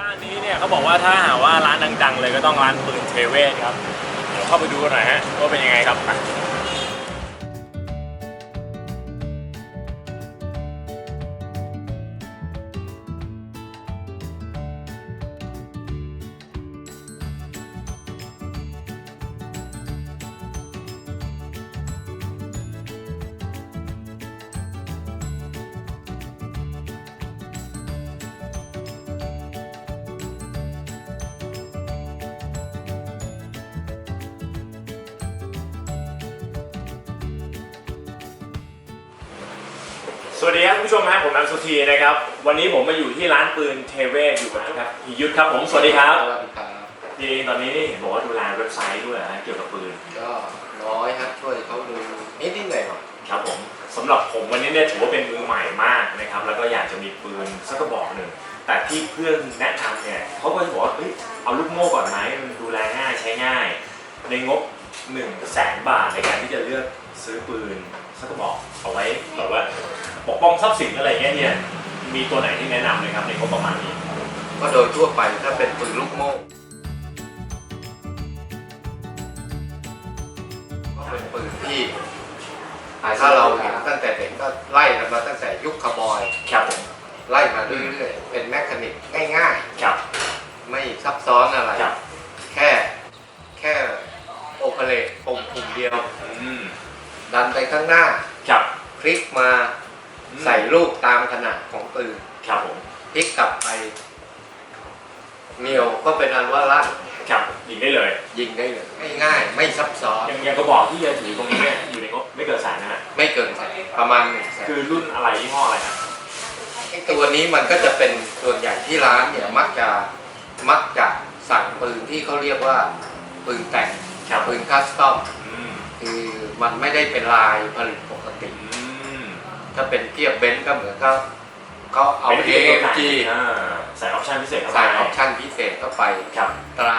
ย่านนี้เนี่ยเขาบอกว่าถ้าหาว่าร้านดังๆ เลยก็ต้องร้านปืนเทเวศครับ เดี๋ยวเข้าไปดูหน่อยฮะว่าเป็นยังไงครับ สวัสดีครับคุณผู้ชมฮะผมอัมสุธีนะครับ วันนี้ผมมาอยู่ที่ร้านปืนเทเวศอยู่กับครับพี่ยุทธครับผมสวัสดีครับสวัสดีครับพี่เองตอนนี้นี่เห็นบอกว่าดูแลเว็บไซต์ด้วยนะเกี่ยวกับปืนก็น้อยครับช่วยเขาดูนิดนิดหน่อยหน่อยครับผมสำหรับผมวันนี้เนี่ยถือว่าเป็นมือใหม่มากนะครับแล้วก็อยากจะมีปืนสักกระบอกหนึ่งแต่ที่เพื่อนแนะนำเนี่ยเขาก็จะบอกว่าเฮ้ยเอาลูกโม่ก่อนไหมมันดูแลง่ายใช้ง่าย ในงบ1นึ่งแสนบาทในการที่จะเลือกซื้อปืนสักกระบอกเอาไว้แบบว่า ปกป้องทรัพย์สินอะไรเงี้ยเนี่ยมีตัวไหนที่แนะนำเลยครับในงบประมาณนี้ก็โดยทั่วไปถ้าเป็นปืนลูกโม่ก็เป็นปืนที่ถ้าเราเห็นตั้งแต่เด็กก็ไล่กันมาตั้งแต่ยุคคาร์บอยครับผมไล่มาเรื่อยๆเป็นแมคคานิกง่ายครับๆไม่ซับซ้อนอะไร ครับ แค่แค่โอเปเรตปุ่มปุ่มเดียว อืมดันไปข้างหน้า ครับ คลิกมา ใส่ลูกตามขนาดของปืนครับผมพลิกกลับไปเหนียวก็เป็นอันว่าลั่นครับยิงได้เลยยิงได้เลยง่ายๆไม่ซับซ้อนยังยังกระบอกที่จะถือตรงนี้เนี่ยอยู่ในงบไม่เกินแสนนะฮะไม่เกินแสนประมาณหนึ่งแสนคือรุ่นอะไรยี่ห้ออะไรครับไอ้ตัวนี้มันก็จะเป็นส่วนใหญ่ที่ร้านเนี่ยมักจะมักจะสั่งปืนที่เขาเรียกว่าปืนแต่งครับปืนคัสตอม อืมคือมันไม่ได้เป็นลายผลิตปกติอืม ถ้าเป็นเทียบเบนซ์ก็เหมือนก็เขาเอาป็น AMG อ่าใส่ออปชั่นพิเศษเข้าไปใส่ออปชั่นพิเศษเข้าไปครับตรา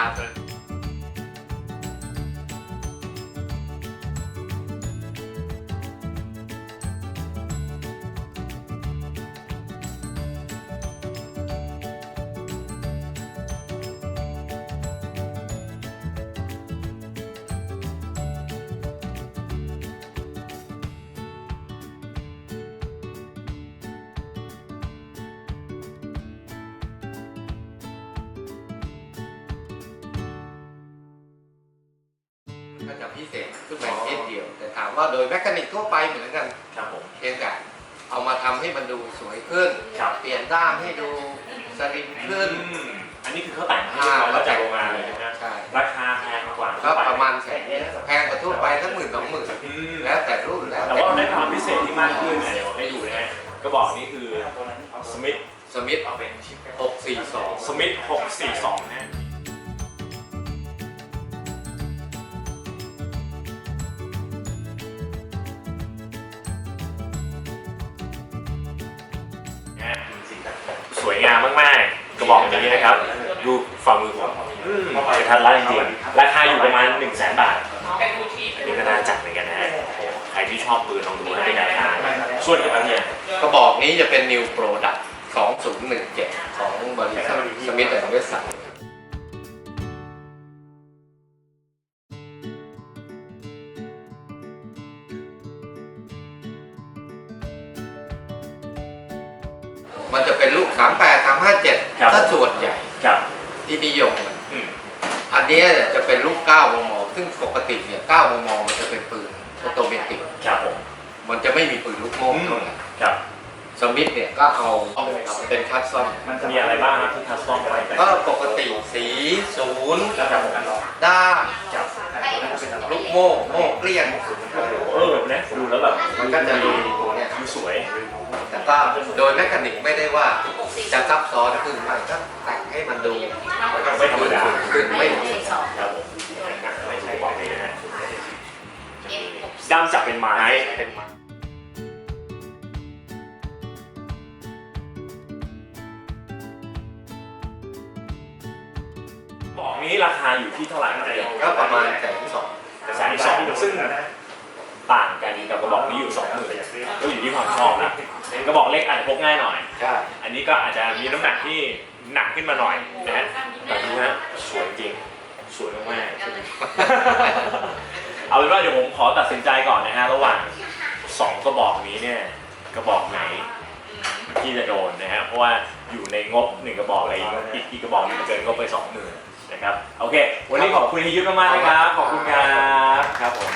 ก็จะพิเศษขึ้นไปนิดเดียว แต่ถามว่าโดยแมคานิกทั่วไปเหมือนกันครับผมเพียงแต่เอามาทำให้มันดูสวยขึ้นครับเปลี่ยนด้ามให้ดูสลิมขึ้นอืมอันนี้คือเขาแต่งให้เรียบร้อยแล้วจากโรงงานเลยนะฮะใช่ราคาแพงกว่าก็ประมาณแสนแพงกว่าทั่วไปทั้งหมื่นสองหมื่นอืมแล้วแต่รุ่นแล้วแต่ว่าได้ความพิเศษที่มากขึ้นเนี่ยเดี๋ยวให้ดูนะฮะกระบอกนี้คือสมิธสมิธหกสี่สองสมิธ642ากๆกระบอกนี้นะครับ ดูฝ่ามือผมกระทัดรัดจริงๆ ราคาอยู่ประมาณ1 0 0 0 0แบาทอันนี้ก็น่าจัดเหมือนกันนะใครที่ชอบปืนลองดูนะเป็นราคาส่วนอีกแล้วเนี่ยกระบอกนี้จะเป็น New Product 2017 ของบริษัทสมิธแอนด์เวสันมันจะเป็นลูก 38 ครับ ถ้าส่วนใหญ่ครับ ที่นิยมกันอืม อันเนี้ยเนี่ยจะเป็นลูก9มมซึ่งปกติเนี่ย9มมมันจะเป็นปืนออโตเมติกครับผม มันจะไม่มีปืนลูกโม่เท่าไหร่ครับ สมิธเนี่ยก็เอาเป็นคัสตอมมีอะไรบ้างครับที่คัสตอมอะไรแต่ก็ปกติสีศูนย์ครับผมด้ามครับลูกโม่โม่เกลี้ยง เออเนี่ยดูแล้วแบบมันก็จะมีตัวเนี้ย ดูสวย แต่ก็โดยแมคานิกไม่ได้ว่าจะซับซ้อนขึ้นไม่ก็แต่งให้มันดูไม่ธรรมดาขึ้นไม่ครับผมไม่ใช่บอกเลยนะฮะด้ามจับเป็นไม้เป็นมันบอกนี้ราคาอยู่ที่เท่าไหร่ครับนายกก็ประมาณแสนสองแสนสองซึ่ง ต่างกันกับกระบอกนี้อยู่สองหมื่นก็อยู่ที่ความชอบนะกระบอกเล็กอาจจะพกง่ายหน่อย ใช่อันนี้ก็อาจจะมีน้ำหนักที่หนักขึ้นมาหน่อยนะฮะแต่ดูฮะสวยจริง สวยมากๆเอาเป็นว่าเดี๋ยวผมขอตัดสินใจก่อนนะฮะระหว่างสองกระบอกนี้เนี่ยกระบอกไหนที่จะโดนนะฮะเพราะว่าอยู่ในงบหนึ่งกระบอกอะไรอีกอีกอีกกระบอกหนึงเกินงบไปสองหมื่นนะครับโอเค วันนี้ขอบคุณที่ยุทธมากๆนะครับขอบคุณครับครับผม